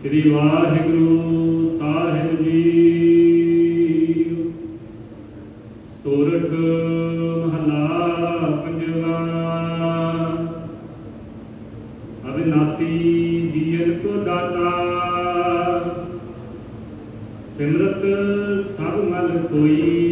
ਸ੍ਰੀ ਵਾਹਿਗੁਰੂ ਸਾਹਿਬ ਜੀ। ਸੋਰਠ ਮਹਲਾ ਪੰਜਵਾ। ਅਬਿਨਾਸੀ ਜੀਵਨ ਕੋ ਦਾਤਾ। ਸਿਮਰਤ ਸਭ ਮਲ ਕੋਈ।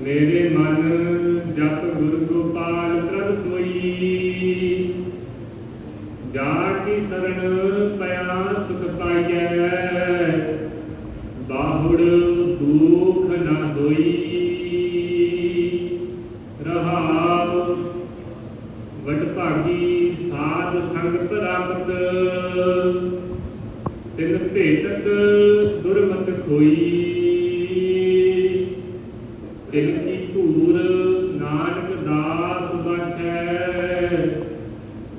ਮੇਰੇ ਮਨ ਜਪ ਗੁਰੂ ਜਾ ਕੀ ਸਰਣ ਪਿਆ ਸੁਖ ਪਾਈਐ। ਬਾਹੁੜ ਦੁਖ ਨਾ ਹੋਈ ਰਹਾਉ ਵਡ ਭਾਗੀ ਸਾਧ ਸੰਗ ਪ੍ਰਾਪਤ ਤਿਨ ਭੇਟਤ ਦੁਰਮਤ ਖੋਈ। ਤਿਨ ਕੀ ਧੂਰ ਨਾਨਕ ਦਾਸ ਬਾਛੈ।